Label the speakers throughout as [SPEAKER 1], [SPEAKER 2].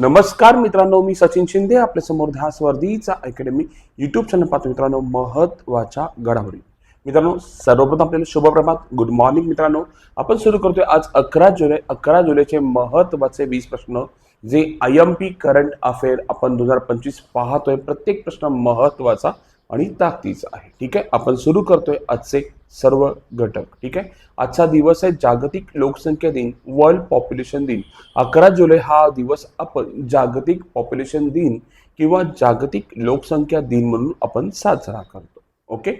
[SPEAKER 1] नमस्कार मित्रांनो मी सचिन शिंदे आपल्यासमोर ध्यासवर्धीचा अकॅडमी युट्यूब चॅनल पाहतो मित्रांनो महत्त्वाच्या घडामोडी. मित्रांनो सर्वप्रथम आपल्याला शुभप्रभात गुड मॉर्निंग मित्रांनो. आपण सुरू करतोय आज अकरा जुलै अकरा जुलैचे महत्त्वाचे वीस प्रश्न जे I M P current affair आपण दोन हजार पंचवीस पाहतोय. प्रत्येक प्रश्न महत्त्वाचा आणि ताकदीचा आहे. ठीक आहे? आपण सुरू करतोय आजचे सर्व घटक ठीक आहे? आजचा दिवस आहे जागतिक लोकसंख्या दिन वर्ल्ड पॉप्युलेशन दिन अकरा जुलै हा दिवस आपण जागतिक पॉप्युलेशन दिन किंवा जागतिक लोकसंख्या दिन म्हणून आपण साजरा करतो. ओके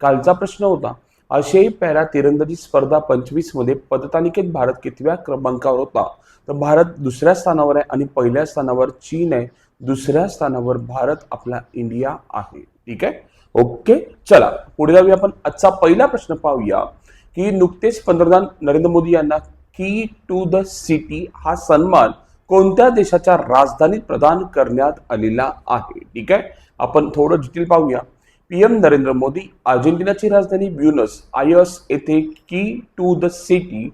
[SPEAKER 1] कालचा प्रश्न होता आशियाई पॅरा तिरंदाजी स्पर्धा पंचवीसमध्ये पदतालिकेत भारत कितव्या क्रमांकावर होता? तर भारत दुसऱ्या स्थानावर आहे आणि पहिल्या स्थानावर चीन आहे. दुसऱ्या स्थानावर भारत आपला इंडिया आहे. ठीक आहे? ओके चला पुढे जाऊया आपण. आजचा पहिला प्रश्न पाहूया की नुकतेच पंतप्रधान नरेंद्र मोदी यांना की टू द सिटी हा सन्मान कोणत्या देशाच्या राजधानीत प्रदान करण्यात आलेला आहे? ठीक आहे? आपण थोडं डिटेल पाहूया. पीएम नरेंद्र मोदी अर्जेंटिनाची राजधानी ब्युनस आयस येथे की टू द सिटी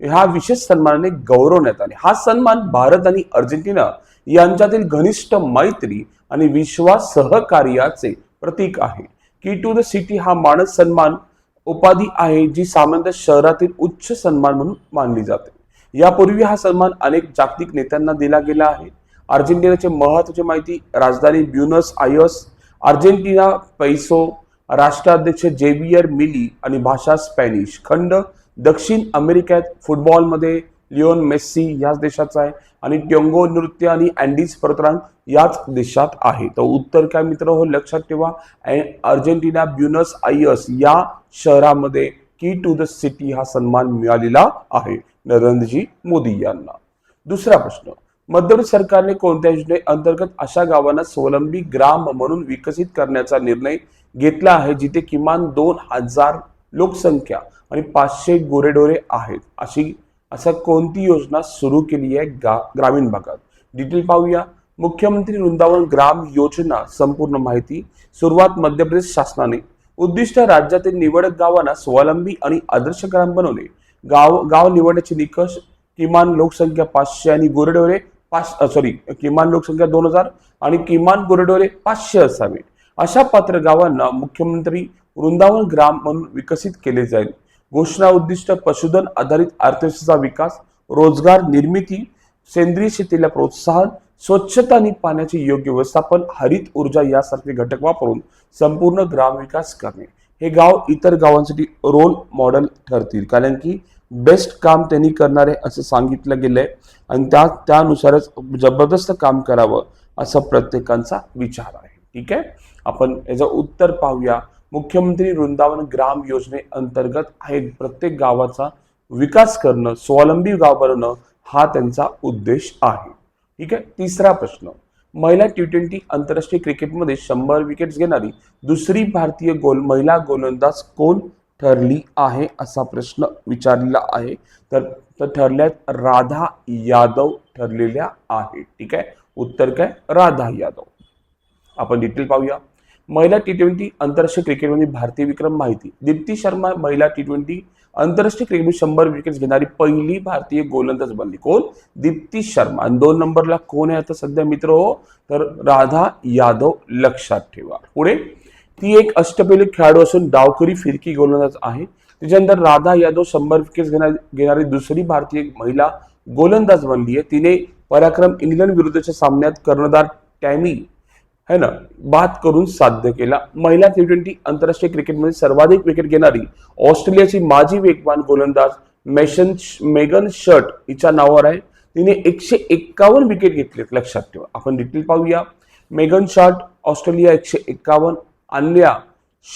[SPEAKER 1] ह्या विशेष सन्मानाने गौरवण्यात आले. हा सन्मान भारत आणि अर्जेंटिना यांच्यातील घनिष्ठ मैत्री आणि विश्वास सहकार्याचे प्रतीक आहे. की टू द सिटी हा मानस सन्मान उपाधी आहे जी सामान्यतः शहरातील उच्च सन्मान म्हणून मानली जाते. यापूर्वी हा सन्मान अनेक जागतिक नेत्यांना दिला गेला आहे. अर्जेंटिनाचे महत्वाची माहिती राजधानी ब्युनस आयस अर्जेंटिना पैसो राष्ट्राध्यक्ष जेवियर मिली आणि भाषा स्पॅनिश. खंड दक्षिण अमेरिकेत फुटबॉलमध्ये लिओन मेस्सी याच देशाचा आहे आणि ट्योंगो नृत्य आणि अँडीज पर्वतरांग याच देशात आहे. तर उत्तर काय मित्र हो लक्षात ठेवा अर्जेंटिना ब्युनस आयस या शहरामध्ये की टू द सिटी हा सन्मान मिळालेला आहे नरेंद्रजी मोदी यांना. दुसरा प्रश्न मध्यप्रदेश सरकारने कोणत्या योजने अंतर्गत अशा गावांना स्वावलंबी ग्राम म्हणून विकसित करण्याचा निर्णय घेतला आहे जिथे किमान दोन हजार लोकसंख्या आणि पाचशे गोरेडोरे आहेत अशी असं कोणती योजना सुरू केली आहे गा ग्रामीण भागात? डिटेल पाहूया. मुख्यमंत्री वृंदावन ग्राम योजना संपूर्ण माहिती सुरुवात मध्य प्रदेश शासनाने. उद्दिष्ट राज्यातील निवडक गावांना स्वावलंबी आणि आदर्श ग्राम बनवणे गाव गाव निवडण्याचे निकष किमान लोकसंख्या पाचशे आणि गोरेडोरे पाच सॉरी किमान लोकसंख्या दोन हजार आणि किमान गोरेडोरे पाचशे असावे. अशा पात्र गावांना मुख्यमंत्री वृंदावन ग्राम म्हणून विकसित केले जाईल. घोषणा उद्दिष्ट पशुधन आधारित अर्थव्यवस्थेचा विकास रोजगार निर्मिती सेंद्रिय शेतीला प्रोत्साहन स्वच्छता आणि पाण्याचे योग्य व्यवस्थापन हरित ऊर्जा यासारखे घटक वापरून संपूर्ण ग्रामविकास करणे. हे गाव इतर गावांसाठी रोल मॉडेल ठरतील. कारण की बेस्ट काम त्यांनी करणारे असं सांगितलं गेलंय आणि त्या त्यानुसारच जबरदस्त काम करावं असं प्रत्येकांचा विचार आहे. ठीक आहे? आपण याचं उत्तर पाहूया. मुख्यमंत्री वृंदावन ग्राम योजने अंतर्गत आहे. प्रत्येक गावाचा विकास करणं स्वावलंबी गाव बनवणं हा त्यांचा उद्देश आहे. ठीक आहे? तिसरा प्रश्न. महिला टी ट्वेंटी आंतरराष्ट्रीय क्रिकेटमध्ये शंभर विकेट्स घेणारी दुसरी भारतीय गोल महिला गोलंदाज कोण ठरली आहे असा प्रश्न विचारलेला आहे. तर ठरल्यात राधा यादव ठरलेल्या आहेत. ठीक आहे? उत्तर काय? राधा यादव. आपण डिटेल पाहूया. महिला टी ट्वेंटी आंतरराष्ट्रीय क्रिकेटमध्ये भारतीय विक्रम माहिती. दीप्ती शर्मा महिला टी ट्वेंटी आंतरराष्ट्रीय क्रिकेटमध्ये शंभर विकेट्स घेणारी पहिली भारतीय गोलंदाज बनली. कोण? दीप्ती शर्मा. आणि दोन नंबरला कोण आहे आता सध्या मित्र हो? तर राधा यादव लक्षात ठेवा. पुढे ती एक अष्टपैलू खेळाडू असून डावकरी फिरकी गोलंदाज आहे. त्याच्यानंतर राधा यादव शंभर विकेट्स घेणार घेणारी दुसरी भारतीय महिला गोलंदाज बनली आहे. तिने पराक्रम इंग्लंड विरुद्धच्या सामन्यात कर्णधार टॅमी है ना? बाद करून साध्य केला. महिला टी ट्वेंटी आंतरराष्ट्रीय क्रिकेटमध्ये सर्वाधिक विकेट घेणारी ऑस्ट्रेलियाची माजी वेगवान गोलंदाज मेशन मेगन शर्ट हिच्या नावावर आहे. तिने एकशे एक्कावन्न विकेट घेतलेत लक्षात ठेवा. आपण डिटेल पाहूया. मेगन शर्ट ऑस्ट्रेलिया एकशे एक्कावन्न. आणल्या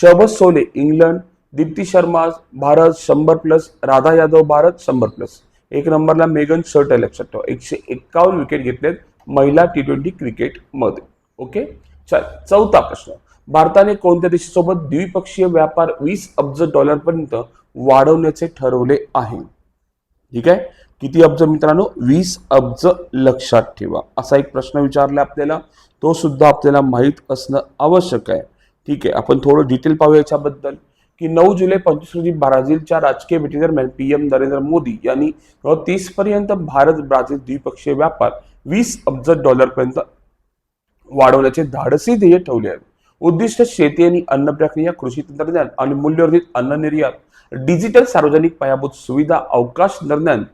[SPEAKER 1] शबस सोले इंग्लंड. दीप्ती शर्मा भारत शंभर प्लस राधा यादव भारत शंभर प्लस एक नंबरला मेगन शर्ट आहे लक्षात ठेवा. एकशे एक्कावन्न विकेट घेतलेत महिला टी ट्वेंटी क्रिकेटमध्ये ओके? चल चौथा प्रश्न. भारताने कोणत्या देशासोबत द्विपक्षीय व्यापार वीस अब्ज डॉलरपर्यंत वाढवण्याचे ठरवले आहे? ठीक आहे? किती अब्ज मित्रांनो? वीस अब्ज लक्षात ठेवा. असा एक प्रश्न विचारला आपल्याला. तो सुद्धा आपल्याला माहीत असणं आवश्यक आहे. ठीक आहे आपण थोडं डिटेल पाहूया याच्याबद्दल. की नऊ जुलै पंचवीस रोजी ब्राझीलच्या राजकीय भेटीदरम्यान पीएम नरेंद्र मोदी यांनी तीस पर्यंत भारत ब्राझील द्विपक्षीय व्यापार वीस अब्ज डॉलरपर्यंत वाढवण्याचे धाडसी ध्येय ठेवले आहे. उद्दिष्ट शेती आणि अन्न प्रक्रिया कृषी तंत्रज्ञान आणि मूल्यवर्धित अन्न निर्यात डिजिटल सार्वजनिक पायाभूत सुविधा अवकाश तंत्रज्ञान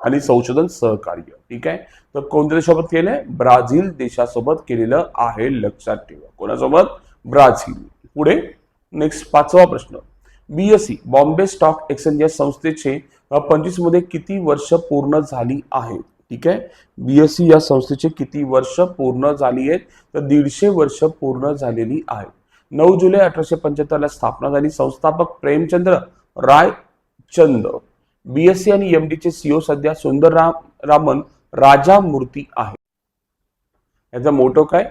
[SPEAKER 1] आणि संशोधन सहकार्य. ठीक आहे? तर कोणत्या देशासोबत केलंय? ब्राझील देशासोबत केलेलं आहे लक्षात ठेवा. कोणासोबत? ब्राझील. पुढे नेक्स्ट पाचवा प्रश्न. बीएससी बॉम्बे स्टॉक एक्सचेंज या संस्थेचे पंचवीसमध्ये किती वर्ष पूर्ण झाली आहेत? ठीक आहे? बीएससी या संस्थेचे किती वर्ष पूर्ण झाली आहेत? तर दीडशे वर्ष पूर्ण झालेली आहेत. नऊ जुलै अठराशे पंच्याहत्तरला स्थापना झाली. संस्थापक प्रेमचंद्र रायचंद. बीएससी आणि एम चे सीओ सध्या सुंदरराम रामन राजा मूर्ती आहे याचा मोटो काय?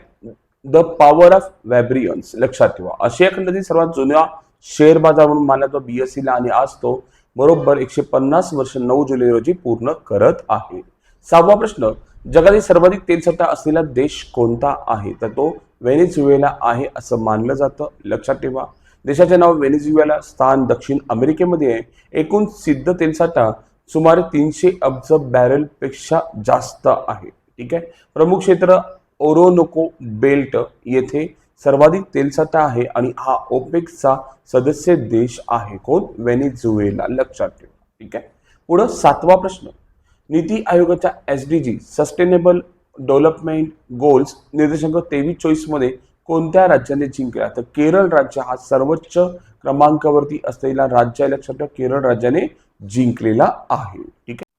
[SPEAKER 1] द पॉवर ऑफ वॅब्रियन्स लक्षात ठेवा. आशिया खंडातील सर्वात जुन्या शेअर बाजार म्हणून मानला तो बीएससी आणि आज तो बरोबर एकशे पन्नास वर्ष नऊ जुलै रोजी पूर्ण करत आहे. सहावा प्रश्न जगातील सर्वाधिक तेलसट्टा असलेला देश कोणता आहे? तर तो व्हेनेझुएला आहे असं मानलं जातं. लक्षात ठेवा देशाचे नाव व्हेनेझुएला स्थान दक्षिण अमेरिकेमध्ये आहे. एकूण सिद्ध तेलसाठा सुमारे तीनशे अब्ज बॅरलपेक्षा जास्त आहे. ठीक आहे? प्रमुख क्षेत्र ओरोनोको बेल्ट येथे सर्वाधिक तेलसाठा आहे आणि हा ओपेकचा सदस्य देश आहे. कोण? व्हेनेझुएला. लक्षात ठेवा. ठीक आहे? पुढं सातवा प्रश्न नीती आयोगाच्या S D G sustainable development goals निर्देशांक तेवीस चोवीसमध्ये कोणत्या राज्याने जिंकला? तर केरळ राज्य हा सर्वोच्च क्रमांकावरती असलेला राज्य लक्षात ठेवा केरळ राज्याने जिंकलेला आहे. ठीक आहे?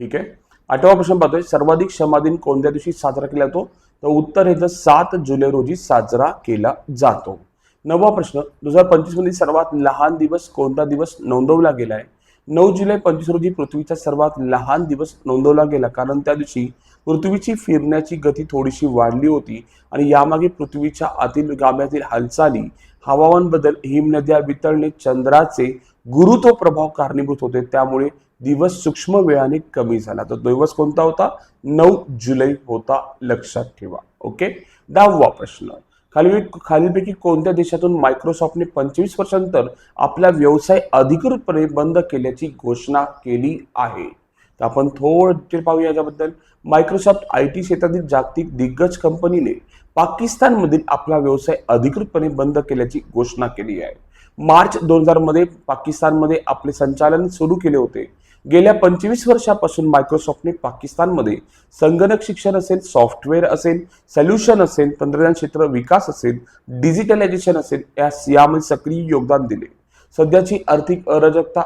[SPEAKER 1] ठीक आहे? आठवा प्रश्न पाहतोय. सर्वाधिक क्षमा दिन कोणत्या दिवशी साजरा केला जातो? तर उत्तर हे सात जुलै रोजी साजरा केला जातो. नववा प्रश्न दोन हजार पंचवीसमध्ये सर्वात लहान दिवस कोणता दिवस नोंदवला गेलाय? नऊ जुलै पंचवीस रोजी पृथ्वीचा सर्वात लहान दिवस नोंदवला गेला. कारण त्या दिवशी पृथ्वीची फिरण्याची गती थोडीशी वाढली होती आणि यामागे पृथ्वीच्या आतील गाम्यातील हालचाली हवामान बदल हिमनद्या वितळणे चंद्राचे गुरुत्व प्रभाव कारणीभूत होते. त्यामुळे दिवस सूक्ष्म वेळाने कमी झाला. तर दिवस कोणता होता? नऊ जुलै होता. लक्षात ठेवा. ओके? दहावा प्रश्न. खाली खालीलपैकी कोणत्या देशातून मायक्रोसॉफ्टने पंचवीस वर्षांनंतर आपला व्यवसाय अधिकृतपणे बंद केल्याची घोषणा केली आहे? तर आपण थोडं डिटेल पाहूया याच्याबद्दल. मायक्रोसॉफ्ट आय टी क्षेत्रातील जागतिक दिग्गज कंपनीने पाकिस्तानमधील आपला व्यवसाय अधिकृतपणे बंद केल्याची घोषणा केली आहे. मार्च दोन हजारमध्ये पाकिस्तानमध्ये आपले संचालन सुरू केले होते. गेल्या पंचवीस वर्षापासून मायक्रोसॉफ्टने पाकिस्तानमध्ये संगणक शिक्षण असेल सॉफ्टवेअर असेल सोल्युशन असेल तंत्रज्ञान क्षेत्र विकास असेल डिजिटलायझेशन असेल यास यामध्ये सक्रिय योगदान दिले. सध्याची आर्थिक अराजकता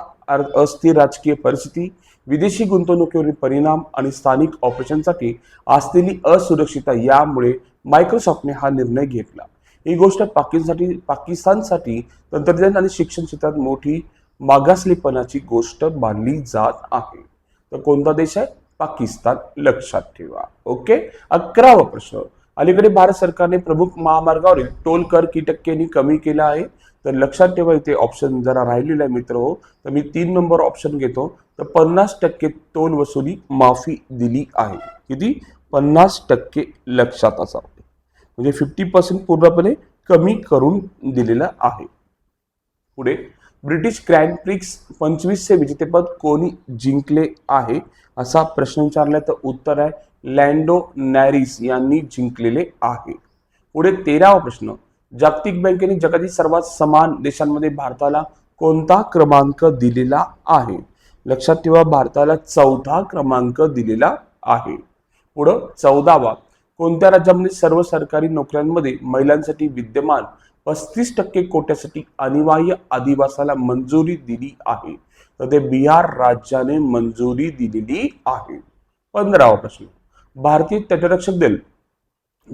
[SPEAKER 1] अस्थिर राजकीय परिस्थिती विदेशी गुंतवणुकीवरील परिणाम आणि स्थानिक ऑपरेशनसाठी असलेली असुरक्षितता यामुळे मायक्रोसॉफ्टने हा निर्णय घेतला. ही गोष्ट पाकिस्तानसाठी पाकिस्तानसाठी तंत्रज्ञान आणि शिक्षण क्षेत्रात मोठी मागासलेपणाची गोष्ट मानली जात आहे. तर कोणता देश आहे? पाकिस्तान. लक्षात ठेवा. ओके? अकरावा प्रश्न. अलीकडे भारत सरकारने प्रमुख महामार्गावरील टोल कर की टक्क्यांनी कमी केला आहे. तर लक्षात ठेवा इथे ऑप्शन जरा राहिलेला आहे मित्र हो. तर मी तीन नंबर ऑप्शन घेतो. तर पन्नास टक्के टोल वसुली माफी दिली आहे. किती? पन्नास टक्के लक्षात असावे. म्हणजे फिफ्टी पर्सेंट पूर्णपणे कमी करून दिलेलं आहे. पुढे ब्रिटिश ग्रँड प्रिक्स पंचवीसचे विजेतेपद कोणी जिंकले आहे? असा प्रश्न विचारला तर उत्तर आहे लँडो नॅरिस यांनी जिंकलेले आहे. पुढे तेरावा प्रश्न. जागतिक बँकेने जगातील सर्वात समान देशांमध्ये भारताला कोणता क्रमांक दिलेला आहे? लक्षात ठेवा भारताला चौथा क्रमांक दिलेला आहे. पुढं चौदावा. कोणत्या राज्यामध्ये सर्व सरकारी नोकऱ्यांमध्ये महिलांसाठी विद्यमान पस्तीस टक्के कोट्यासाठी अनिवार्य आदिवासाला मंजुरी दिली आहे? तर ते बिहार राज्याने मंजुरी दिलेली आहे. पंधरावा प्रश्न. भारतीय तटरक्षक दल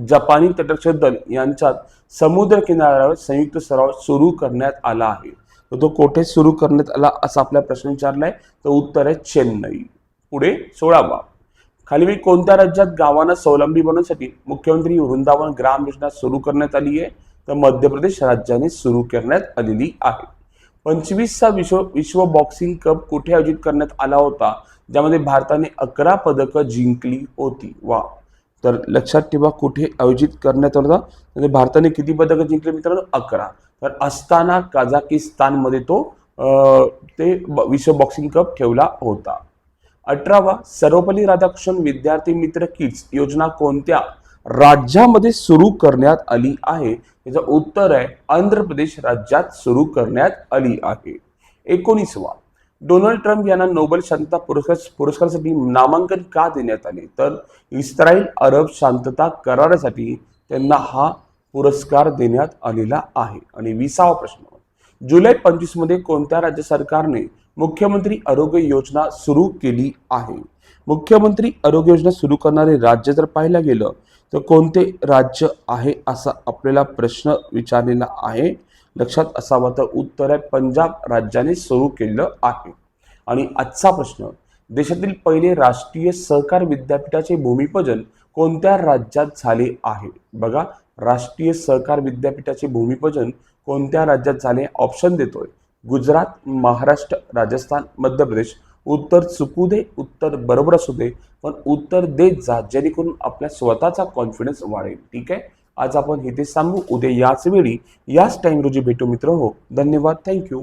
[SPEAKER 1] जपानी तटरक्षक दल यांच्यात समुद्र किनाऱ्यावर संयुक्त सराव सुरू करण्यात आला आहे. तर तो कोठे सुरू करण्यात आला असा आपला प्रश्न विचारलाय? तर उत्तर आहे चेन्नई. पुढे सोळावा. खाली मी कोणत्या राज्यात गावांना स्वावलंबी बनवण्यासाठी मुख्यमंत्री वृंदावन ग्राम योजना सुरू करण्यात आली आहे? तर मध्य प्रदेश राज्याने सुरू करण्यात आलेली आहे. पंचवीसचा विश्व विश्व बॉक्सिंग कप कुठे आयोजित करण्यात आला होता? ज्यामध्ये भारताने अकरा पदकं जिंकली होती. वा. तर लक्षात ठेवा कुठे आयोजित करण्यात आला होता? म्हणजे भारताने किती पदकं जिंकली मित्रांनो? अकरा. तर असताना कझाकिस्तानमध्ये तो ते ब- विश्व बॉक्सिंग कप ठेवला होता. अठरावा सर्वपल्ली राधाकृष्ण विद्यार्थी मित्र किड्स योजना कोणत्या राज्यामध्ये सुरू करण्यात आली आहे? याचं उत्तर आहे आंध्र प्रदेश राज्यात सुरू करण्यात आली आहे. एकोणीसवा डोनाल्ड ट्रम्प यांना नोबेल शांतता पुरस्कार पुरस्कारासाठी नामांकन का देण्यात आले? तर इस्रायल अरब शांतता करारासाठी त्यांना हा पुरस्कार देण्यात आलेला आहे. आणि विसावा प्रश्न जुलै पंचवीसमध्ये कोणत्या राज्य सरकारने मुख्यमंत्री आरोग्य योजना सुरू केली आहे. मुख्यमंत्री आरोग्य योजना सुरू करणारे राज्य जर पाहायला गेलं तर कोणते राज्य आहे असा आपल्याला प्रश्न विचारलेला आहे. लक्षात असावा तर उत्तर आहे पंजाब राज्याने सुरू केलेलं आहे. आणि आजचा प्रश्न देशातील पहिले राष्ट्रीय सहकार विद्यापीठाचे भूमिपूजन कोणत्या राज्यात झाले आहे? बघा राष्ट्रीय सहकार विद्यापीठाचे भूमिपूजन कोणत्या राज्यात झाले? ऑप्शन देतोय. गुजरात महाराष्ट्र राजस्थान मध्य प्रदेश उत्तर चुकू दे उत्तर बरोबर असू दे पण उत्तर देत जा जेणेकरून आपल्या स्वतःचा कॉन्फिडन्स वाढेल. ठीक आहे? आज आपण इथे सांगू. उद्या याच वेळी याच टाइम रोजी भेटू मित्र. हो धन्यवाद. थँक्यू